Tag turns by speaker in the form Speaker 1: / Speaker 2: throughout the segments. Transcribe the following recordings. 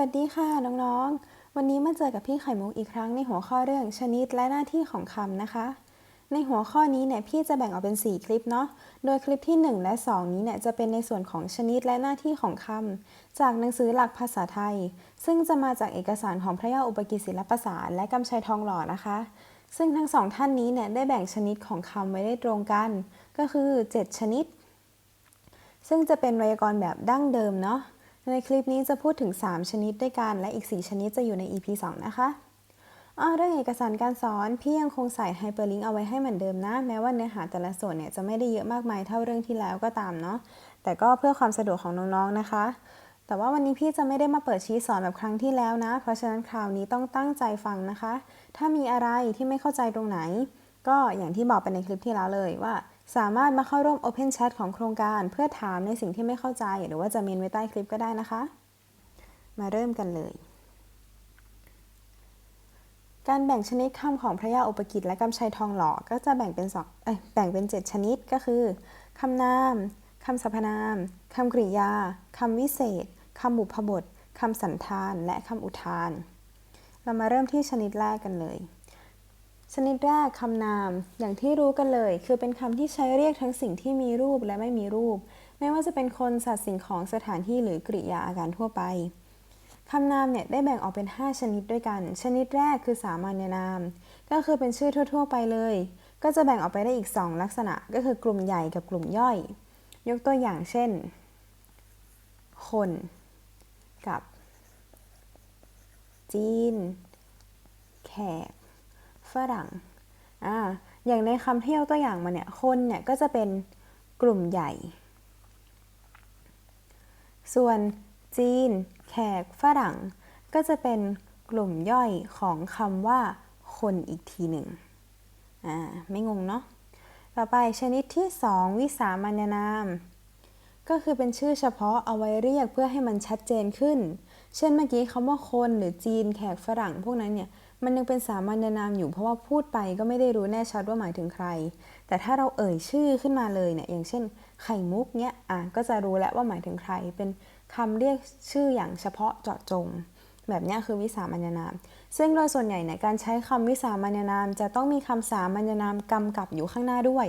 Speaker 1: วัสดีค่ะน้องๆ วันนี้มาเจอกับพี่ไข่มุกอีกครั้งในหัวข้อเรื่องชนิดและหน้าที่ของคำนะคะ ในหัวข้อนี้เนี่ยพี่จะแบ่งออกเป็น 4 คลิปเนาะ โดยคลิปที่ 1 และ 2 นี้เนี่ยจะเป็นในส่วนของชนิดและหน้าที่ของคำจากหนังสือหลักภาษาไทย ซึ่งจะมาจากเอกสารของพระยาอุปกิจศิลปศาสตร์และกำชัยทองหล่อนะคะ ซึ่งทั้งสองท่านนี้เนี่ยได้แบ่งชนิดของคำไว้ได้ตรงกัน ก็คือ 7 ชนิด ซึ่งจะเป็นไวยากรณ์แบบดั้งเดิมเนาะ ในคลิปนี้จะพูดถึง 3 ชนิดด้วยกัน และอีก 4 ชนิดจะอยู่ใน EP 2 นะคะเรื่องเอกสารการสอนพี่ยังคงใส่ไฮเปอร์ลิงก์เอาไว้ให้เหมือนเดิมนะ แม้ว่าเนื้อหาแต่ละส่วนเนี่ยจะไม่ได้เยอะมากมายเท่าเรื่องที่แล้วก็ตามเนาะแต่ก็เพื่อความสะดวกของน้องๆนะคะ แต่ว่าวันนี้พี่จะไม่ได้มาเปิดชี้สอนแบบครั้งที่แล้วนะ เพราะฉะนั้นคราวนี้ต้องตั้งใจฟังนะคะ ถ้ามีอะไรที่ไม่เข้าใจตรงไหน ก็อย่างที่บอกไปในคลิปที่แล้วเลยว่า สามารถมาเข้าร่วม Open Chat ของโครงการ เพื่อถามในสิ่งที่ไม่เข้าใจ หรือว่าจะเมนไว้ใต้คลิปก็ได้นะคะ มาเริ่มกันเลย การแบ่งชนิดคำของพระยาอุปกิจและกำชัยทองหล่อก็จะแบ่งเป็นสองแบ่งเป็น 7 ชนิดก็คือคำนามคำสรรพนามคำกริยาคำวิเศษคำบุพบทคำสันธาน และคำอุทาน เรามาเริ่มที่ชนิดแรกกันเลย ชนิดแรกคำนาม อย่างที่รู้กันเลย คือเป็นคำที่ใช้เรียกทั้งสิ่งที่มีรูปและไม่มีรูป ไม่ว่าจะเป็นคนสัตว์สิ่งของสถานที่หรือกริยาอาการทั่วไปคำนามเนี่ยได้แบ่งออกเป็น 5 ชนิดด้วยกัน ชนิดแรกคือสามัญนาม ก็คือเป็นชื่อทั่ว ๆ ไปเลย ก็จะแบ่งออกไปได้อีก 2 ลักษณะ ก็คือกลุ่มใหญ่กับกลุ่มย่อย ยกตัวอย่างเช่น คน กับ จีน แขก ฝรั่งอ่าอย่างในคำที่ยกตัวอย่างมาเนี่ย คนเนี่ยก็จะเป็นกลุ่มใหญ่ ส่วนจีน แขก ฝรั่ง ก็จะเป็นกลุ่มย่อยของคำว่า คนอีกทีหนึ่งอ่า ไม่งงเนาะ ต่อไปชนิดที่ 2 วิสามัญนาม ก็คือเป็นชื่อเฉพาะเอาไว้เรียกเพื่อให้มันชัดเจนขึ้น เช่นเมื่อกี้คำว่าคนหรือจีน แขก ฝรั่ง พวกนั้นเนี่ย มันยังเป็นสามัญนามอยู่เพราะว่าพูดไปก็ไม่ได้รู้แน่ชัดว่าหมายถึงใคร แต่ถ้าเราเอ่ยชื่อขึ้นมาเลยเนี่ยอย่างเช่น ไข่มุกเนี่ยอะก็จะรู้แล้วว่าหมายถึงใคร เป็นคำเรียกชื่ออย่างเฉพาะเจาะจง แบบนี้คือวิสามัญนาม ซึ่งโดยส่วนใหญ่ในการใช้คำวิสามัญนาม จะต้องมีคำสามัญนามกำกับอยู่ข้างหน้าด้วย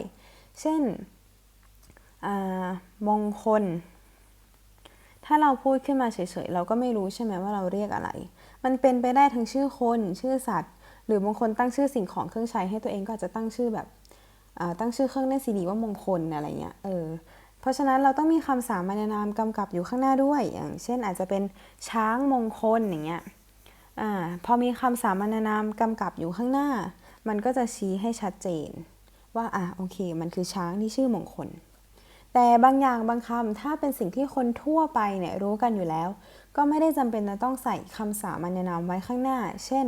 Speaker 1: เช่นมงคล ถ้าเราพูดขึ้นมาเฉยๆ เราก็ไม่รู้ใช่ไหมว่าเราเรียกอะไร มันเป็นไปได้ทั้งชื่อคนชื่อสัตว์ หรือบางคนตั้งชื่อสิ่งของเครื่องใช้ให้ตัวเองก็อาจจะตั้งชื่อแบบตั้งชื่อเครื่องเล่นซีดีว่ามงคลอะไรเงี้ยเออเพราะฉะนั้นเราต้องมีคำสามัญนามกำกับอยู่ข้างหน้าด้วย อย่างเช่นอาจจะเป็นช้างมงคลอย่างเงี้ยอพอมีคำสามัญนามกำกับอยู่ข้างหน้า มันก็จะชี้ให้ชัดเจน ว่าอะโอเค มันคือช้างที่ชื่อมงคล แต่บางอย่างบางคำถ้าเป็นสิ่งที่คนทั่วไปเนี่ยรู้กันอยู่แล้ว ก็ไม่ได้จำเป็นจะต้องใส่คำสามัญนามไว้ข้างหน้า เช่น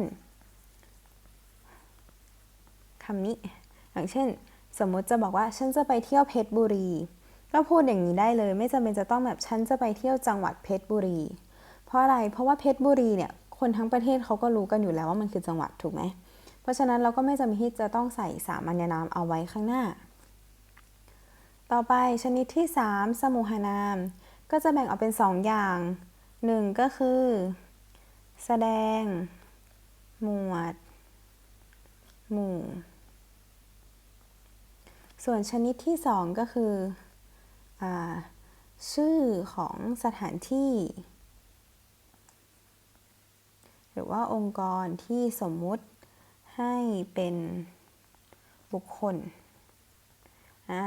Speaker 1: คำนี้ อย่างเช่น สมมติจะบอกว่าฉันจะไปเที่ยวเพชรบุรี ก็พูดอย่างนี้ได้เลย ไม่จำเป็นจะต้องแบบฉันจะไปเที่ยวจังหวัดเพชรบุรี เพราะอะไร เพราะว่าเพชรบุรีเนี่ยคนทั้งประเทศเขาก็รู้กันอยู่แล้วว่ามันคือจังหวัดถูกไหม เพราะฉะนั้นเราก็ไม่จำเป็นที่จะต้องใส่สามัญนามเอาไว้ข้างหน้า ต่อไปชนิดที่ 3 สมุหนาม ก็จะแบ่งออกเป็น 2 อย่าง 1 ก็คือ แสดง หมวด หมู่ ส่วนชนิดที่ 2 ก็คืออชื่อของสถานที่ หรือว่าองค์กรที่สมมุติให้เป็นบุคคล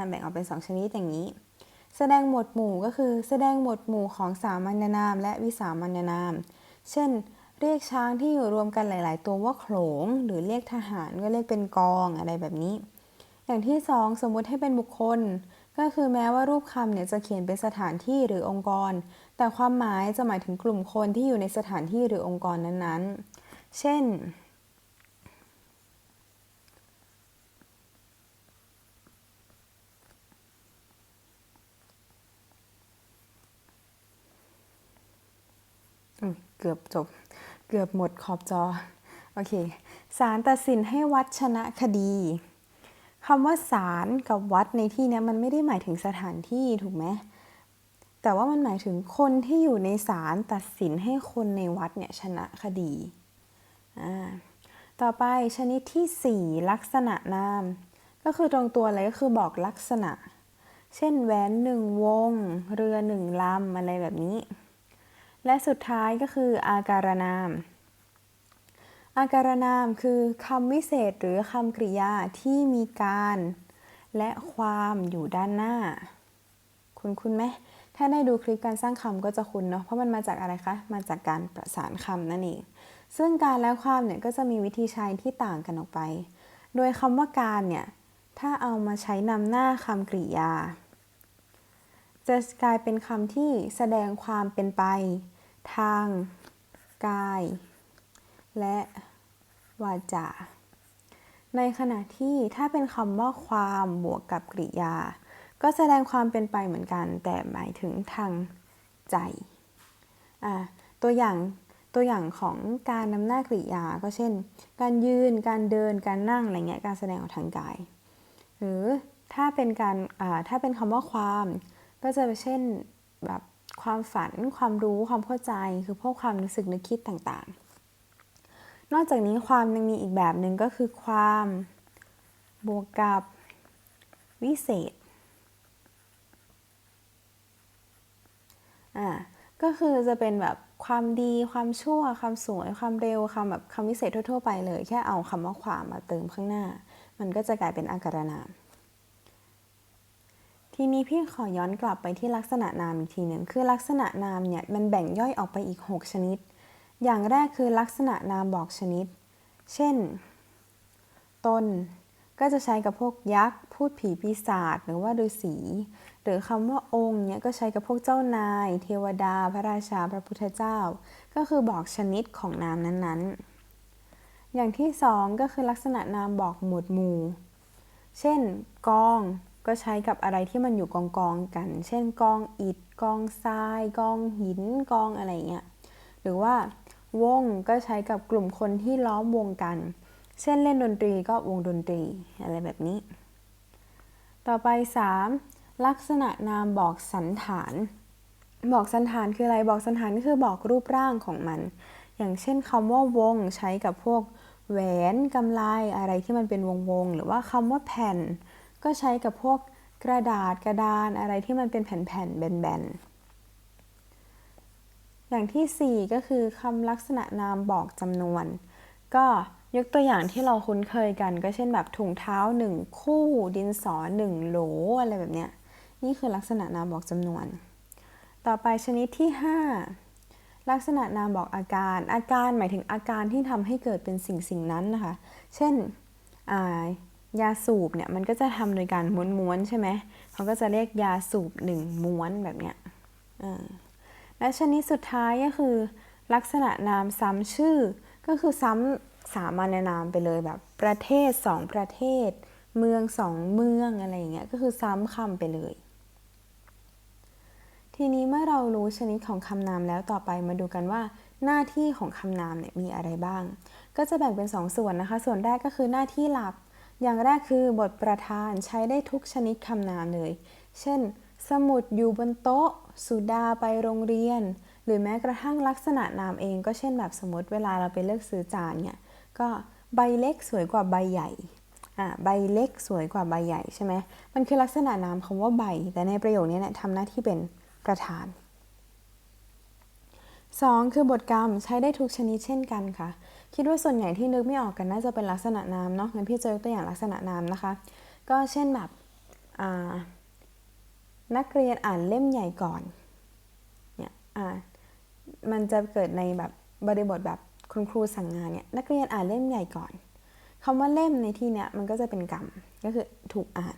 Speaker 1: แบ่งออกเป็น 2 ชนิดอย่างนี้ แสดงหมวดหมู่ก็คือ แสดงหมวดหมู่ของสามัญนาม และวิสามัญนาม เช่น เรียกช้างที่อยู่รวมกันหลาย ๆ ตัวว่าโขลง หรือเรียกทหารก็เรียกเป็นกองอะไรแบบนี้ อย่างที่ 2 สมมุติให้เป็นบุคคล ก็คือแม้ว่ารูปคำเนี่ยจะเขียนเป็นสถานที่หรือองค์กร แต่ความหมายจะหมายถึงกลุ่มคนที่อยู่ในสถานที่หรือองค์กรนั้น ๆ เช่น เกือบจบ เกือบหมดขอบจอ โอเค ศาลตัดสินให้วัดชนะคดีคำว่าศาลกับวัดในที่นี้มันไม่ได้หมายถึงสถานที่ถูกไหมแต่ว่ามันหมายถึงคนที่อยู่ในศาลตัดสินให้คนในวัดเนี่ยชนะคดี ต่อไปชนิดที่ 4 ลักษณะนาม ก็คือตรงตัวเลยก็คือบอกลักษณะ เช่นแหวนหนึ่งวง เรือหนึ่งลำอะไรแบบนี้ และสุดท้ายก็คืออาการนาม อาการนามคือคำวิเศษหรือคำกริยาที่มีการ และความอยู่ด้านหน้า คุณคุณไหมถ้าได้ดูคลิปการสร้างคำก็จะคุ้นเนาะเพราะมันมาจากอะไรคะมาจากการประสานคำนั่นเองซึ่งการและความเนี่ยก็จะมีวิธีใช้ที่ต่างกันออกไป โดยคำว่าการเนี่ยถ้าเอามาใช้นำหน้าคำกริยา จะกลายเป็นคำที่แสดงความเป็นไป ทางกาย และวาจา ในขณะที่ถ้าเป็นคำว่าความบวกกับกริยา ก็แสดงความเป็นไปเหมือนกัน แต่หมายถึงทางใจ ตัวอย่างตัวอย่างของการนำหน้ากริยา ก็เช่น การยืน การเดิน การนั่ง อะไรเงี้ย การแสดงออกทางกาย หรือถ้าเป็นการถ้าเป็นคำว่าความ ก็จะเช่นแบบ ความฝัน ความรู้ ความเข้าใจ คือพวกความรู้สึกนึกคิดต่างๆ นอกจากนี้ความยังมีอีกแบบหนึ่งก็คือความบวกกับวิเศษ อ่า ก็คือจะเป็นแบบความดี ความชั่ว ความสวย ความเร็วคำแบบคำวิเศษทั่ว ๆ ไปเลย แค่เอาคำว่าความมาเติมข้างหน้า มันก็จะกลายเป็นอาการนาม ทีนี้พี่ขอย้อนกลับไปที่ลักษณะนามอีกทีหนึ่งคือลักษณะนามเนี่ยมันแบ่งย่อยออกไปอีก 6 ชนิด อย่างแรกคือลักษณะนามบอกชนิด เช่น ตน ก็จะใช้กับพวกยักษ์ พูดผีปีศาจหรือว่าฤาษีหรือคำว่าองค์เนี่ยก็ใช้กับพวกเจ้านาย เทวดา พระราชา พระพุทธเจ้า ก็คือบอกชนิดของนามนั้นๆ อย่างที่สองก็คือลักษณะนามบอกหมวดหมู่ เช่น กอง ก็ใช้กับอะไรที่มันอยู่กองกองกัน เช่นกองอิฐกองทรายกองหินกองอะไรเงี้ย หรือว่าวงก็ใช้กับกลุ่มคนที่ล้อมวงกัน เช่นเล่นดนตรีก็วงดนตรีอะไรแบบนี้ ต่อไป 3. ลักษณะนามบอกสันฐาน บอกสันฐานคืออะไร บอกสันฐานก็คือบอกรูปร่างของมัน อย่างเช่นคำว่าวงใช้กับพวกแหวนกำไลอะไรที่มันเป็นวงวงหรือว่าคำว่าแผ่น ก็ใช้กับพวกกระดาษกระดานอะไรที่มันเป็นแผ่นๆแบนๆ อย่างที่ 4 ก็คือคำลักษณะนามบอกจำนวน ก็ยกตัวอย่างที่เราคุ้นเคยกัน ก็เช่นแบบถุงเท้า 1 คู่ ดินสอ1โหลอะไรแบบเนี้ยนี่คือลักษณะนามบอกจำนวน ต่อไปชนิดที่ 5 ลักษณะนามบอกอาการ อาการหมายถึงอาการที่ทำให้เกิดเป็นสิ่งสิ่งนั้นนะคะ เช่น ยาสูบเนี่ยมันก็จะทำโดยการม้วนๆใช่ไหมเขาก็จะเรียกยาสูบหนึ่งม้วนแบบเนี้ยและชนิดสุดท้ายก็คือ ลักษณะนามซ้ำชื่อ ก็คือซ้ำสามัญนามไปเลยแบบประเทศสองประเทศ เมืองสองเมืองอะไรอย่างเงี้ยก็คือซ้ำคำไปเลย ทีนี้เมื่อเรารู้ชนิดของคำนามแล้วต่อไปมาดูกันว่าหน้าที่ของคำนามเนี่ยมีอะไรบ้าง ก็จะแบ่งเป็น2สส่วนนะคะ ส่วนแรกก็คือหน้าที่หลัก อย่างแรกคือบทประธานใช้ได้ทุกชนิดคำนามเลย เช่น สมุดอยู่บนโต๊ะ สุดาไปโรงเรียน หรือแม้กระทั่งลักษณะนามเองก็เช่นแบบสมมติเวลาเราไปเลือกซื้อจานเนี่ย ก็ใบเล็กสวยกว่าใบใหญ่อ่าใบเล็กสวยกว่าใบใหญ่ใช่ไหมมันคือลักษณะนามคำว่าใบ แต่ในประโยคนี้เนี่ยทำหน้าที่เป็นประธาน 2. คือบทกรรมใช้ได้ทุกชนิดเช่นกันค่ะ คิดว่าส่วนใหญ่ที่นึกไม่ออกกันน่าจะเป็นลักษณะนามเนาะงั้นพี่เจอตัวอย่างลักษณะนามนะคะ ก็เช่นแบบนักเรียนอ่านเล่มใหญ่ก่อนเนี่ยอ่ามันจะเกิดในแบบบริบทแบบคุณครูสั่งงานเนี่ยนักเรียนอ่านเล่มใหญ่ก่อนคำว่าเล่มในที่เนี้ยมันก็จะเป็นกรรมก็คือถูกอ่าน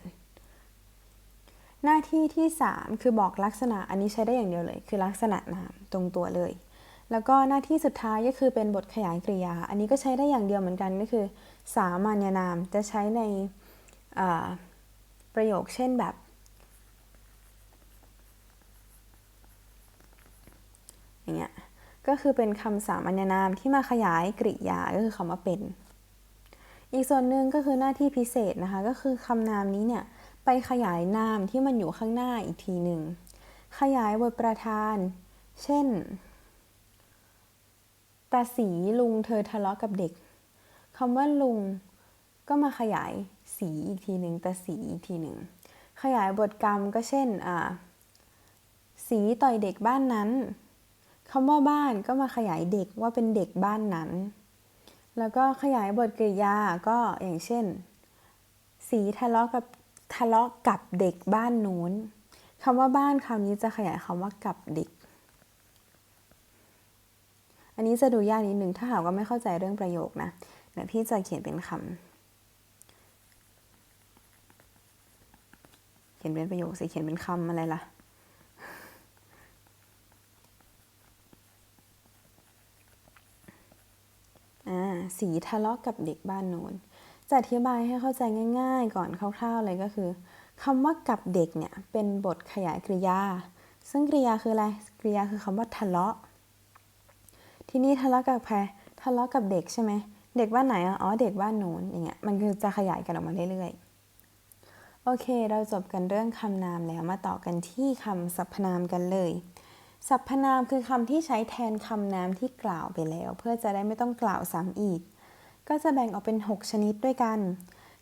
Speaker 1: หน้าที่ที่ 3 คือบอกลักษณะอันนี้ใช้ได้อย่างเดียวเลย คือลักษณะนามตรงตัวเลย แล้วก็หน้าที่สุดท้ายก็คือเป็นบทขยายกริยา อันนี้ก็ใช้ได้อย่างเดียวเหมือนกันก็คือ สามัญนามจะใช้ในประโยคเช่นแบบ อย่างเงี้ยก็คือเป็นคำสามัญนามที่มาขยายกริยาก็คือคำว่าเป็น อีกส่วนหนึ่งก็คือหน้าที่พิเศษนะคะ ก็คือคำนามนี้เนี่ย ไปขยายนามที่มันอยู่ข้างหน้าอีกทีหนึ่ง ขยายบทประธาน เช่นตาสีลุงเธอทะเลาะกับเด็กคำว่าลุงก็มาขยายสีอีกทีหนึ่งตาสีอีกทีหนึ่ง ขยายบทกรรมก็เช่นอ่าสีต่อยเด็กบ้านนั้นคำว่าบ้านก็มาขยายเด็กว่าเป็นเด็กบ้านนั้น แล้วก็ขยายบทกริยาก็อย่างเช่น สีทะเลาะกับ ทะเลาะกับเด็กบ้านนู้นคำว่าบ้านคำนี้จะขยายคำว่ากับเด็ก อันนี้จะดูยากนิดนึงถ้าหากว่าไม่เข้าใจเรื่องประโยคนะเดี๋ยวพี่จะเขียนเป็นคำเขียนเป็นประโยคสิเขียนเป็นคำอะไรล่ะอ่าสีทะเลาะกับเด็กบ้านโน้น จะอธิบายให้เข้าใจง่าย ๆ ก่อนคร่าวๆเลยก็คือคำว่ากับเด็กเนี่ยเป็นบทขยายกริยา ซึ่งกริยาคืออะไรกริยาคือคำว่าทะเลาะ ที่นี้ทะเลาะกับใครทะเลาะกับเด็กใช่ไหมเด็กบ้านไหนอ๋อเด็กบ้านโน้นอย่างเงี้ยมันคือจะขยายกันออกมาเรื่อยๆ โอเค เราจบกันเรื่องคำนามแล้วมาต่อกันที่คำสรรพนามกันเลย สรรพนามคือคำที่ใช้แทนคำนามที่กล่าวไปแล้ว เพื่อจะได้ไม่ต้องกล่าวซ้ำอีก ก็จะแบ่งออกเป็น 6 ชนิดด้วยกัน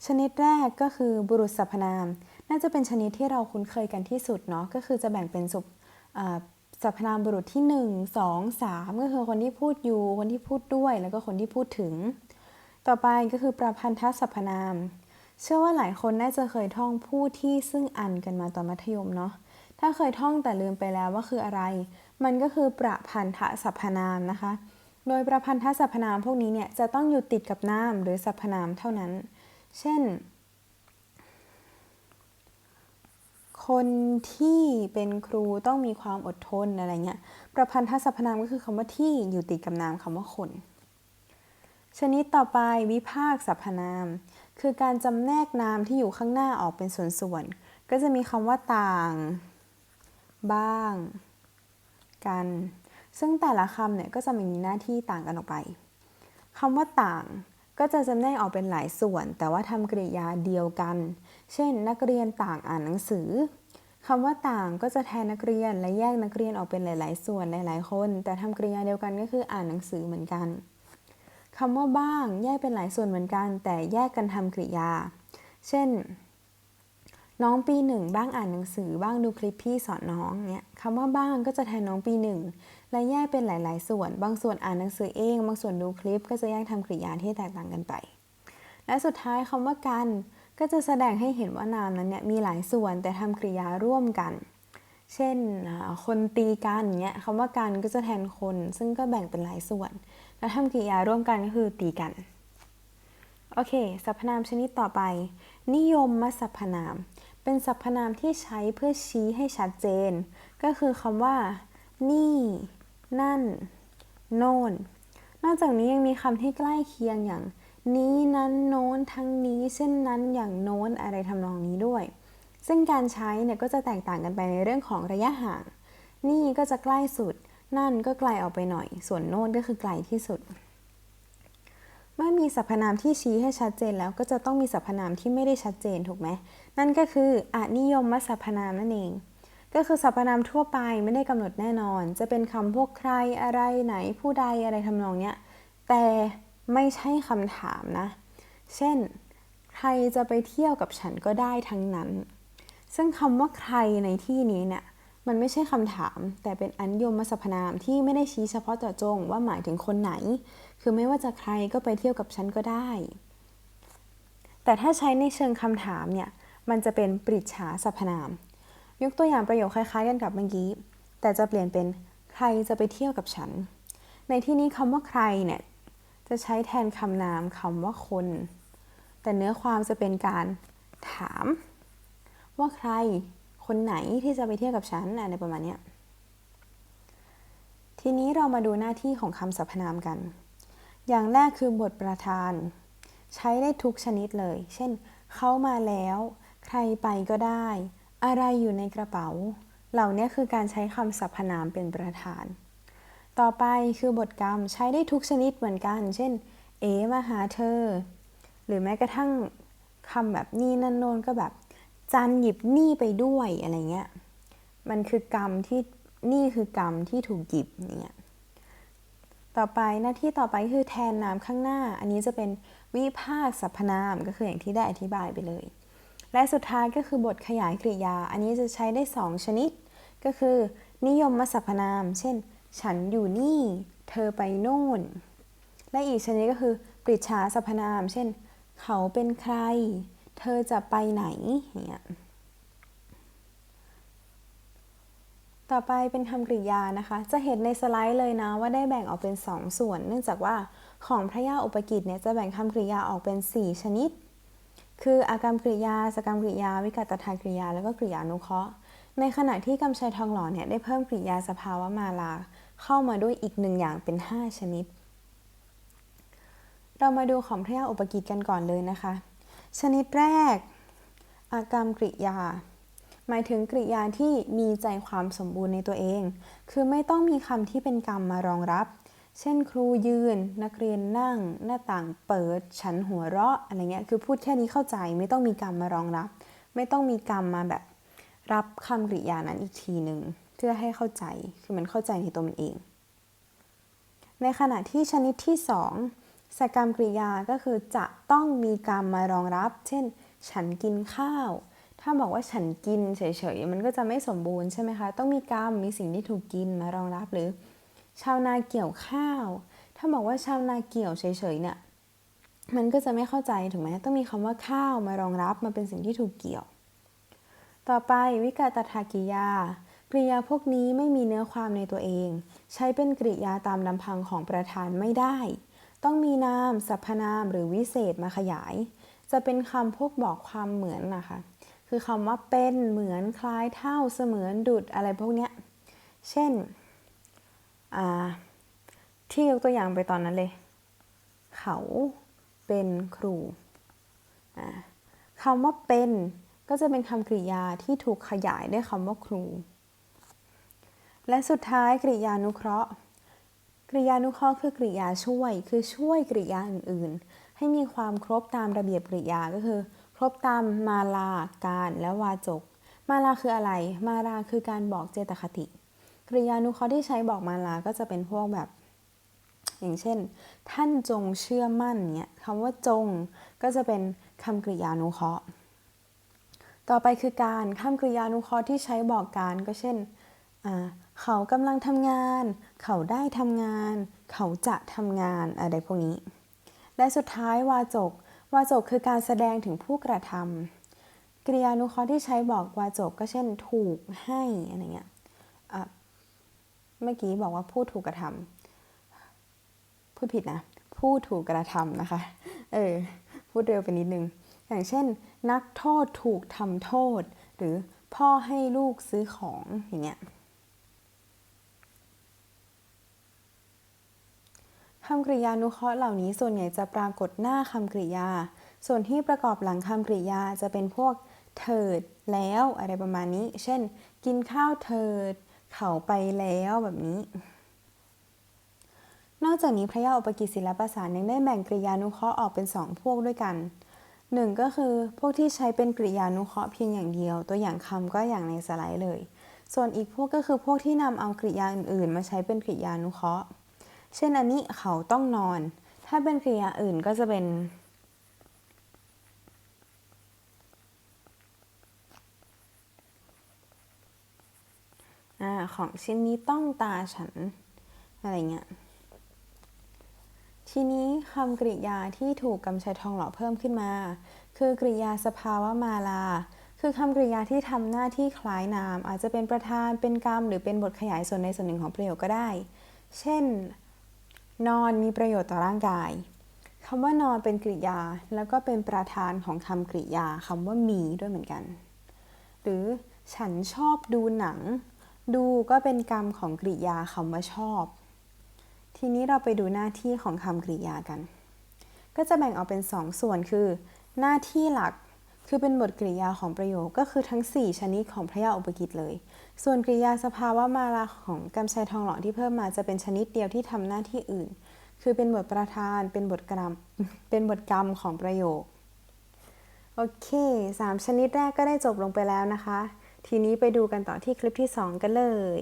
Speaker 1: ชนิดแรกก็คือบุรุษสรรพนาม น่าจะเป็นชนิดที่เราคุ้นเคยกันที่สุดเนาะก็คือจะแบ่งเป็นสุสรรพนามบุรุษที่ 1 2 3 ก็คือคนที่พูดอยู่ คนที่พูดด้วย แล้วก็คนที่พูดถึง ต่อไปก็คือประพันธสรรพนาม เชื่อว่าหลายคนน่าจะเคยท่องผู้ที่ซึ่งอันกันมาตอนมัธยมเนาะถ้าเคยท่องแต่ลืมไปแล้วว่าคืออะไร มันก็คือประพันธสรรพนามนะคะ โดยประพันธสรรพนามพวกนี้เนี่ยจะต้องอยู่ติดกับนามหรือสรรพนามเท่านั้น เช่น คนที่เป็นครูต้องมีความอดทนอะไรเงี้ย ประพันธสรรพนามก็คือคำว่าที่อยู่ติดกับนามคำว่าคน ชนิดต่อไปวิภาคสรรพนาม คือการจำแนกนามที่อยู่ข้างหน้าออกเป็นส่วนๆ ก็จะมีคำว่าต่าง บ้าง กัน ซึ่งแต่ละคำเนี่ยก็จะมีหน้าที่ต่างกันออกไปคำว่าต่างก็จะจำแนกออกเป็นหลายส่วน แต่ว่าทำกริยาเดียวกัน เช่น นักเรียนต่างอ่านหนังสือคำว่าต่างก็จะแทนนักเรียนและแยกนักเรียนออกเป็นหลาย ๆ ส่วนหลาย ๆ คน แต่ทำกริยาเดียวกันก็คืออ่านหนังสือเหมือนกันคำว่าบ้างแยกเป็นหลายส่วนเหมือนกัน แต่แยกกันทำกริยา เช่น น้องปีหนึ่งบ้างอ่านหนังสือบ้างดูคลิปพี่สอนน้องเนี่ยคำว่าบ้างก็จะแทนน้องปีหนึ่ง และแยกเป็นหลาย ๆ ส่วน บางส่วนอ่านหนังสือเอง บางส่วนดูคลิป ก็จะแยกทำกริยาที่แตกต่างกันไป และสุดท้ายคำว่ากันก็จะแสดงให้เห็นว่านามนั้นเนี่ยมีหลายส่วนแต่ทำกริยาร่วมกัน เช่นคนตีกันเนี่ยคำว่ากันก็จะแทนคน ซึ่งก็แบ่งเป็นหลายส่วน และทำกริยาร่วมกันก็คือตีกัน โอเค สรรพนามชนิดต่อไป นิยมมสรรพนาม เป็นสรรพนามที่ใช้เพื่อชี้ให้ชัดเจน ก็คือคำว่า นี่ นั่น โน่น นอกจากนี้ยังมีคำที่ใกล้เคียงอย่าง นี้นั้นโน้นทั้งนี้เช่นนั้นอย่างโน้นอะไรทำนองนี้ด้วย ซึ่งการใช้เนี่ยก็จะแตกต่างกันไปในเรื่องของระยะห่าง นี่ก็จะใกล้สุด นั่นก็ไกลออกไปหน่อย ส่วนโน้นก็คือไกลที่สุด เมื่อมีสรรพนามที่ชี้ให้ชัดเจนแล้วก็จะต้องมีสรรพนามที่ไม่ได้ชัดเจนถูกไหมนั่นก็คืออนิยมมสรรพนามนั่นเอง ก็คือสรรพนามทั่วไปไม่ได้กำหนดแน่นอน จะเป็นคำพวกใครอะไรไหนผู้ใดอะไรทำนองเนี้ยแต่ไม่ใช่คำถามนะ เช่น ใครจะไปเที่ยวกับฉันก็ได้ทั้งนั้น ซึ่งคำว่าใครในที่นี้เนี่ยมันไม่ใช่คำถาม แต่เป็นอันยมสรรพนามที่ไม่ได้ชี้เฉพาะเจาะจงว่าหมายถึงคนไหน คือไม่ว่าจะใครก็ไปเที่ยวกับฉันก็ได้ แต่ถ้าใช้ในเชิงคำถามเนี่ยมันจะเป็นปริศฉาสรรพนาม ยกตัวอย่างประโยคคล้ายๆกันกับเมื่อกี้ แต่จะเปลี่ยนเป็นใครจะไปเที่ยวกับฉัน ในที่นี้คำว่าใครเนี่ยจะใช้แทนคำนามคำว่าคน แต่เนื้อความจะเป็นการถาม ว่าใครคนไหนที่จะไปเที่ยวกับฉันอะไรประมาณนี้ทีนี้เรามาดูหน้าที่ของคำสรรพนามกัน อย่างแรกคือบทประธาน ใช้ได้ทุกชนิดเลย เช่น เขามาแล้ว ใครไปก็ได้ อะไรอยู่ในกระเป๋า เหล่านี้คือการใช้คำสรรพนามเป็นประธาน ต่อไปคือบทกรรมใช้ได้ทุกชนิดเหมือนกัน เช่น เอมาหาเธอ หรือแม้กระทั่งคำแบบนี่นั่นโน้นก็แบบ จันหยิบนี่ไปด้วยอะไรเงี้ย มันคือกรรมที่นี่คือกรรมที่ถูกหยิบเงี้ยต่อไปหน้าที่ต่อไปคือแทนนามข้างหน้า อันนี้จะเป็นวิภาคสรรพนามก็คืออย่างที่ได้อธิบายไปเลย และสุดท้ายก็คือบทขยายกริยา อันนี้จะใช้ได้ 2 ชนิด ก็คือ นิยมมาสรรพนาม เช่น ฉันอยู่นี่ เธอไปโน่น และอีกชนิดก็คือปริชาสรรพนาม เช่น เขาเป็นใคร เธอจะไปไหนอย่างเงี้ยต่อไปเป็นคำกริยานะคะ จะเห็นในสไลด์เลยนะว่าได้แบ่งออกเป็น 2 ส่วน เนื่องจากว่าของพระยาอุปกิจเนี่ยจะแบ่งคำกริยาออกเป็น 4 ชนิด คืออากรรมกริยา สกรรมกริยา วิกัตถากริยา แล้วก็กริยานุเคราะห์ ในขณะที่กำชัยทองหล่อเนี่ยได้เพิ่มกริยาสภาวะมาลา เข้ามาด้วยอีกหนึ่งอย่างเป็น 5 ชนิด เรามาดูของพระยาอุปกิจกันก่อนเลยนะคะ ชนิดแรก อากรรมกริยา หมายถึงกริยาที่มีใจความสมบูรณ์ในตัวเอง คือไม่ต้องมีคำที่เป็นกรรมมารองรับ เช่นครูยืน นักเรียนนั่ง หน้าต่างเปิด ฉันหัวเราะอะไรเงี้ยคือพูดแค่นี้เข้าใจไม่ต้องมีกรรมมารองรับ ไม่ต้องมีกรรมมาแบบ รับคำกริยานั้นอีกทีหนึ่งเพื่อให้เข้าใจคือมันเข้าใจในตัวมันเอง ในขณะที่ชนิดที่สองสกรรมกริยาก็คือจะต้องมีกรรมมารองรับ เช่น ฉันกินข้าว ถ้าบอกว่าฉันกินเฉยๆมันก็จะไม่สมบูรณ์ใช่ไหมคะต้องมีกรรมมีสิ่งที่ถูกกินมารองรับหรือ ชาวนาเกี่ยวข้าว ถ้าบอกว่าชาวนาเกี่ยวเฉยๆเนี่ย มันก็จะไม่เข้าใจถูกไหมต้องมีคำว่าข้าวมารองรับมาเป็นสิ่งที่ถูกเกี่ยว ต่อไปวิกาตถากิยา กริยาพวกนี้ไม่มีเนื้อความในตัวเอง ใช้เป็นกริยาตามลำพังของประธานไม่ได้ ต้องมีนาม สรรพนามหรือวิเศษมาขยาย จะเป็นคำพวกบอกความเหมือนนะคะคือคำว่าเป็นเหมือนคล้ายเท่าเสมือนดุดอะไรพวกเนี้ย เช่น ที่ยกตัวอย่างไปตอนนั้นเลย เขาเป็นครูคำว่าเป็นก็จะเป็นคำกริยาที่ถูกขยายด้วยคำว่าครู และสุดท้ายกริยานุเคราะห์ กริยานุเคราะห์คือกริยาช่วย คือช่วยกริยาอื่น ๆ ให้มีความครบตามระเบียบกริยาก็คือ ครบตามมาลาการและวาจก มาลาคืออะไร มาลาคือการบอกเจตคติ กริยานุเคราะห์ที่ใช้บอกมาลาก็จะเป็นพวกแบบ อย่างเช่น ท่านจงเชื่อมั่นเนี่ยคำว่าจงก็จะเป็นคำกริยานุเคราะห์ ต่อไปคือการคำกริยานุเคราะห์ที่ใช้บอกการก็เช่น เขากำลังทำงาน เขาได้ทำงาน เขาจะทำงานอะไรพวกนี้ และสุดท้ายวาจกวาจกคือการแสดงถึงผู้กระทำกริยานุเคราะห์ที่ใช้บอกวาจกก็เช่น ถูกให้อะไรเงี้ย เมื่อกี้บอกว่าผู้ถูกกระทำพูดผิดนะ ผู้ถูกกระทำนะคะ เออ พูดเร็วไปนิดนึง อย่างเช่น นักโทษถูกทำโทษ หรือพ่อให้ลูกซื้อของอย่างเงี้ยคำกริยานุเคราะห์เหล่านี้ส่วนใหญ่จะปรากฏหน้าคำกริยา ส่วนที่ประกอบหลังคำกริยาจะเป็นพวกเถิด แล้วอะไรประมาณนี้ เช่น กินข้าวเถิด เขาไปแล้วแบบนี้ นอกจากนี้พระยาอุปกิจศิลปศาสตร์ยังได้แบ่งกริยานุเคราะห์ออกเป็นสองพวกด้วยกันหนึ่งก็คือพวกที่ใช้เป็นกริยานุเคราะห์เพียงอย่างเดียว ตัวอย่างคำก็อย่างในสไลด์เลย ส่วนอีกพวกก็คือพวกที่นำเอากริยาอื่นๆ มาใช้เป็นกริยานุเคราะห์ เช่นอันนี้เขาต้องนอน ถ้าเป็นกริยาอื่นก็จะเป็น อของชิ้นนี้ต้องตาฉัน อะไรเงี้ยทีนี้คำกริยาที่ถูกกำชัยทองหล่อเพิ่มขึ้นมา คือกริยาสภาวะมาลา คือคำกริยาที่ทำหน้าที่คล้ายนาม อาจจะเป็นประธานเป็นกรรม หรือเป็นบทขยายส่วนในส่วนหนึ่งของประโยคก็ได้ เช่น นอนมีประโยชน์ต่อร่างกายคำว่านอนเป็นกริยา แล้วก็เป็นประธานของคำกริยาคำว่ามีด้วยเหมือนกัน หรือฉันชอบดูหนัง ดูก็เป็นกรรมของกริยาคำว่าชอบ ทีนี้เราไปดูหน้าที่ของคำกริยากัน ก็จะแบ่งออกเป็นสองส่วนคือ หน้าที่หลักคือเป็นบทกริยาของประโยคก็คือทั้ง 4 ชนิดของพระยาอุปกิจเลย ส่วนกริยาสภาวะมาลาของกำชัยทองหล่อที่เพิ่มมาจะเป็นชนิดเดียวที่ทำหน้าที่อื่น คือเป็นบทประธาน เป็นบทกรรม เป็นบทกรรมของประโยค โอเค 3 ชนิดแรกก็ได้จบลงไปแล้วนะคะ ทีนี้ไปดูกันต่อที่คลิปที่ 2 กันเลย